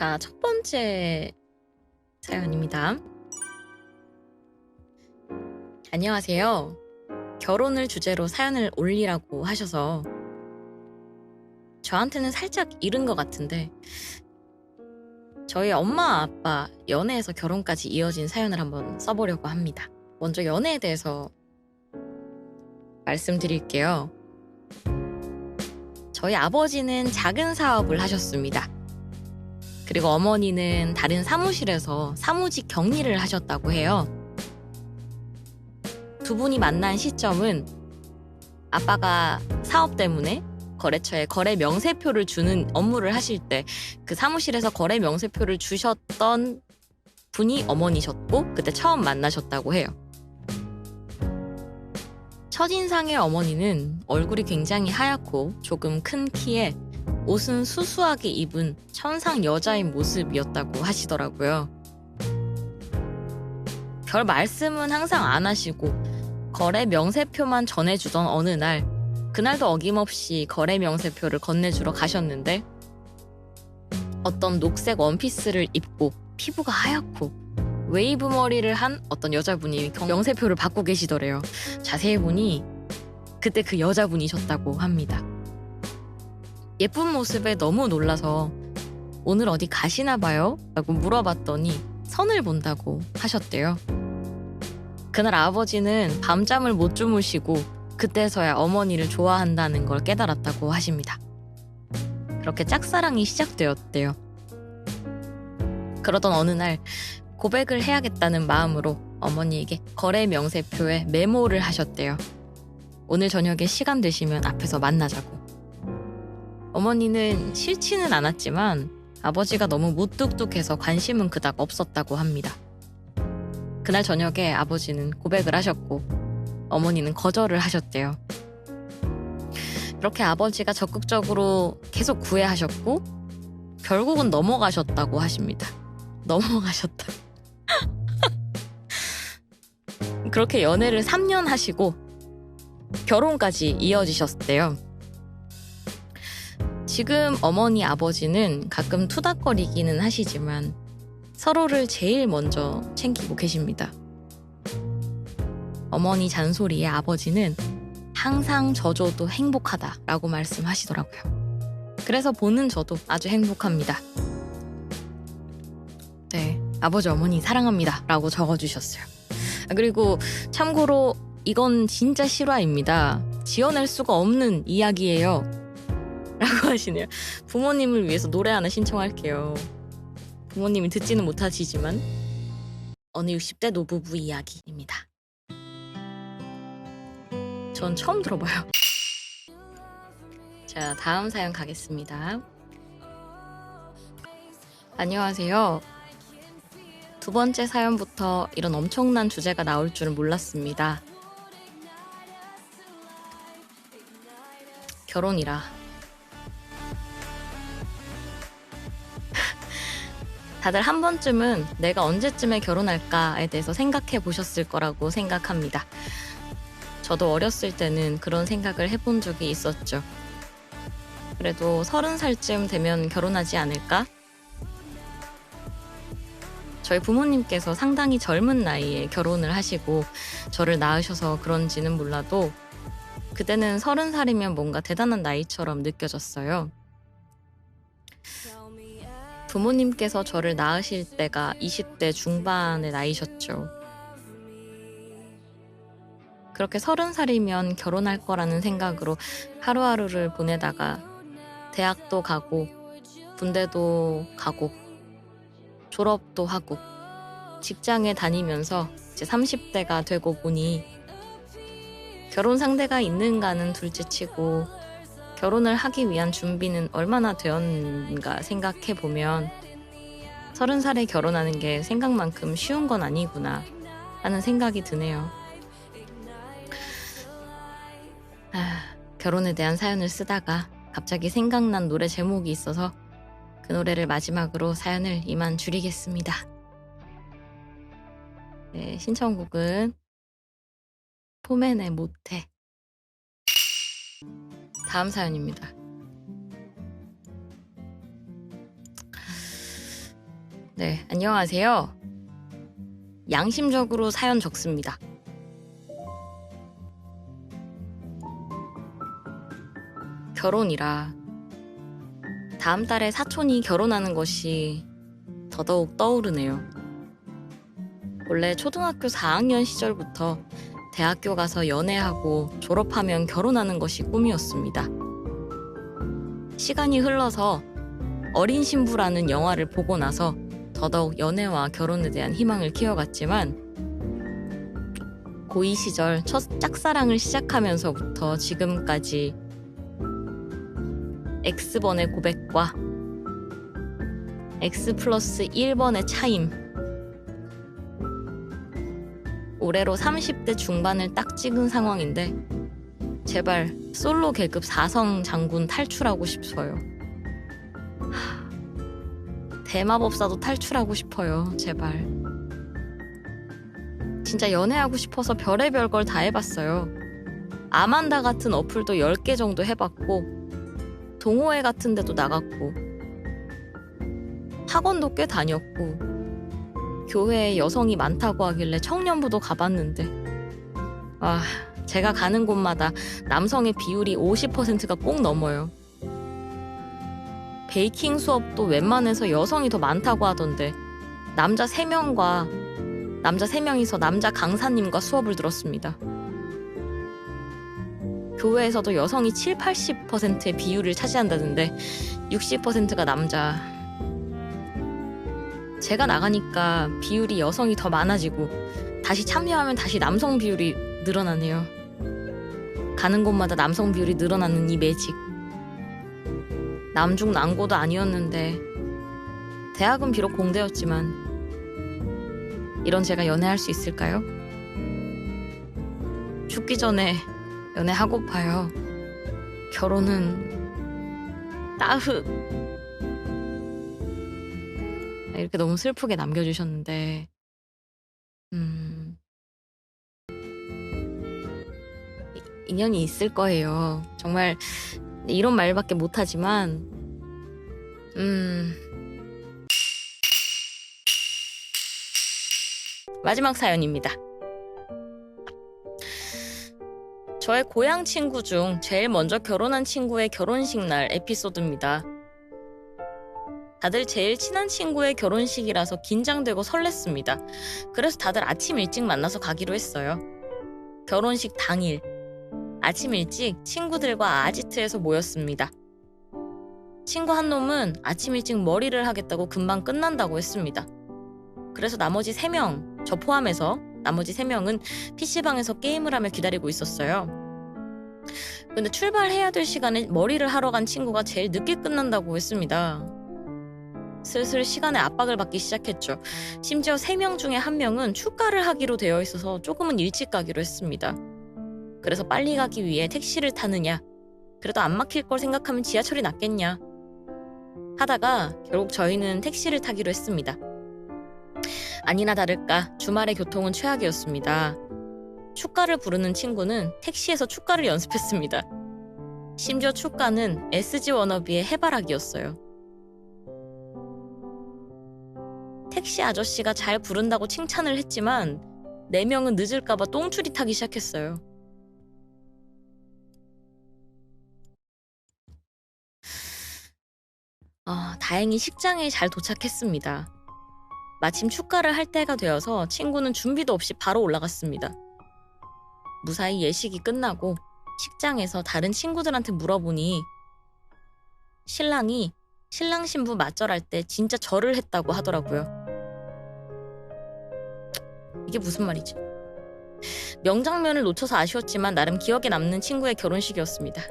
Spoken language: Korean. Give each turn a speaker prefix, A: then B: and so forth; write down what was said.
A: 자, 첫 번째 사연입니다. 안녕하세요. 결혼을 주제로 사연을 올리라고 하셔서 저한테는 살짝 이른 것 같은데 저희 엄마 아빠 연애에서 결혼까지 이어진 사연을 한번 써보려고 합니다. 먼저 연애에 대해서 말씀드릴게요. 저희 아버지는 작은 사업을 하셨습니다. 그리고 어머니는 다른 사무실에서 사무직 격리를 하셨다고 해요. 두 분이 만난 시점은 아빠가 사업 때문에 거래처에 거래 명세표를 주는 업무를 하실 때 그 사무실에서 거래 명세표를 주셨던 분이 어머니셨고 그때 처음 만나셨다고 해요. 첫인상의 어머니는 얼굴이 굉장히 하얗고 조금 큰 키에 옷은 수수하게 입은 천상 여자인 모습이었다고 하시더라고요. 별 말씀은 항상 안 하시고 거래 명세표만 전해주던 어느 날 그날도 어김없이 거래 명세표를 건네주러 가셨는데 어떤 녹색 원피스를 입고 피부가 하얗고 웨이브 머리를 한 어떤 여자분이 명세표를 받고 계시더래요. 자세히 보니 그때 그 여자분이셨다고 합니다. 예쁜 모습에 너무 놀라서 오늘 어디 가시나 봐요? 라고 물어봤더니 선을 본다고 하셨대요. 그날 아버지는 밤잠을 못 주무시고 그때서야 어머니를 좋아한다는 걸 깨달았다고 하십니다. 그렇게 짝사랑이 시작되었대요. 그러던 어느 날 고백을 해야겠다는 마음으로 어머니에게 거래 명세표에 메모를 하셨대요. 오늘 저녁에 시간 되시면 앞에서 만나자고. 어머니는 싫지는 않았지만 아버지가 너무 무뚝뚝해서 관심은 그닥 없었다고 합니다. 그날 저녁에 아버지는 고백을 하셨고 어머니는 거절을 하셨대요. 그렇게 아버지가 적극적으로 계속 구애하셨고 결국은 넘어가셨다고 하십니다. 넘어가셨다. 그렇게 연애를 3년 하시고 결혼까지 이어지셨대요. 지금 어머니 아버지는 가끔 투닥거리기는 하시지만 서로를 제일 먼저 챙기고 계십니다. 어머니 잔소리에 아버지는 항상 저줘도 행복하다라고 말씀하시더라고요. 그래서 보는 저도 아주 행복합니다. 네, 아버지 어머니 사랑합니다 라고 적어주셨어요. 아, 그리고 참고로 이건 진짜 실화입니다. 지어낼 수가 없는 이야기예요. 하시네요. 부모님을 위해서 노래 하나 신청할게요. 부모님이 듣지는 못하시지만 어느 60대 노부부 이야기입니다. 전 처음 들어봐요. 자, 다음 사연 가겠습니다. 안녕하세요. 두 번째 사연부터 이런 엄청난 주제가 나올 줄은 몰랐습니다. 결혼이라. 다들 한 번쯤은 내가 언제쯤에 결혼할까에 대해서 생각해 보셨을 거라고 생각합니다. 저도 어렸을 때는 그런 생각을 해본 적이 있었죠. 그래도 서른 살쯤 되면 결혼하지 않을까? 저희 부모님께서 상당히 젊은 나이에 결혼을 하시고 저를 낳으셔서 그런지는 몰라도 그때는 서른 살이면 뭔가 대단한 나이처럼 느껴졌어요. 부모님께서 저를 낳으실 때가 20대 중반의 나이셨죠. 그렇게 서른 살이면 결혼할 거라는 생각으로 하루하루를 보내다가 대학도 가고 군대도 가고 졸업도 하고 직장에 다니면서 이제 30대가 되고 보니 결혼 상대가 있는가는 둘째치고 결혼을 하기 위한 준비는 얼마나 되었는가 생각해 보면 서른 살에 결혼하는 게 생각만큼 쉬운 건 아니구나 하는 생각이 드네요. 아, 결혼에 대한 사연을 쓰다가 갑자기 생각난 노래 제목이 있어서 그 노래를 마지막으로 사연을 이만 줄이겠습니다. 네, 신청곡은 포맨의 모태. 다음 사연입니다. 네, 안녕하세요. 양심적으로 사연 적습니다. 결혼이라 다음 달에 사촌이 결혼하는 것이 더더욱 떠오르네요. 원래 초등학교 4학년 시절부터 대학교 가서 연애하고 졸업하면 결혼하는 것이 꿈이었습니다. 시간이 흘러서 어린 신부라는 영화를 보고 나서 더더욱 연애와 결혼에 대한 희망을 키워갔지만 고2 시절 첫 짝사랑을 시작하면서부터 지금까지 X번의 고백과 X 플러스 1번의 차임 올해로 30대 중반을 딱 찍은 상황인데 제발 솔로 계급 4성 장군 탈출하고 싶어요. 하, 대마법사도 탈출하고 싶어요. 제발. 진짜 연애하고 싶어서 별의별 걸 다 해봤어요. 아만다 같은 어플도 10개 정도 해봤고 동호회 같은 데도 나갔고 학원도 꽤 다녔고 교회에 여성이 많다고 하길래 청년부도 가봤는데 아 제가 가는 곳마다 남성의 비율이 50%가 꼭 넘어요. 베이킹 수업도 웬만해서 여성이 더 많다고 하던데 남자 3명과 남자 3명이서 남자 강사님과 수업을 들었습니다. 교회에서도 여성이 7, 80%의 비율을 차지한다는데 60%가 남자. 제가 나가니까 비율이 여성이 더 많아지고 다시 참여하면 다시 남성 비율이 늘어나네요. 가는 곳마다 남성 비율이 늘어나는 이 매직. 남중 난고도 아니었는데 대학은 비록 공대였지만 이런 제가 연애할 수 있을까요? 죽기 전에 연애하고파요. 결혼은 따흑. 이렇게 너무 슬프게 남겨주셨는데, 음, 이- 인연이 있을 거예요. 정말 이런 말밖에 못하지만, 음, 마지막 사연입니다. 저의 고향 친구 중 제일 먼저 결혼한 친구의 결혼식 날 에피소드입니다. 다들 제일 친한 친구의 결혼식이라서 긴장되고 설렜습니다. 그래서 다들 아침 일찍 만나서 가기로 했어요. 결혼식 당일. 아침 일찍 친구들과 아지트에서 모였습니다. 친구 한 놈은 아침 일찍 머리를 하겠다고 금방 끝난다고 했습니다. 그래서 나머지 3명, 저 포함해서 나머지 3명은 PC방에서 게임을 하며 기다리고 있었어요. 근데 출발해야 될 시간에 머리를 하러 간 친구가 제일 늦게 끝난다고 했습니다. 슬슬 시간에 압박을 받기 시작했죠. 심지어 3명 중에 한 명은 축가를 하기로 되어 있어서 조금은 일찍 가기로 했습니다. 그래서 빨리 가기 위해 택시를 타느냐, 그래도 안 막힐 걸 생각하면 지하철이 낫겠냐. 하다가 결국 저희는 택시를 타기로 했습니다. 아니나 다를까 주말의 교통은 최악이었습니다. 축가를 부르는 친구는 택시에서 축가를 연습했습니다. 심지어 축가는 SG 워너비의 해바라기였어요. 택시 아저씨가 잘 부른다고 칭찬을 했지만 네 명은 늦을까봐 똥줄이 타기 시작했어요. 아, 다행히 식장에 잘 도착했습니다. 마침 축가를 할 때가 되어서 친구는 준비도 없이 바로 올라갔습니다. 무사히 예식이 끝나고 식장에서 다른 친구들한테 물어보니 신랑이 신랑 신부 맞절할 때 진짜 절을 했다고 하더라고요. 이게 무슨 말이지? 명장면을 놓쳐서 아쉬웠지만 나름 기억에 남는 친구의 결혼식이었습니다.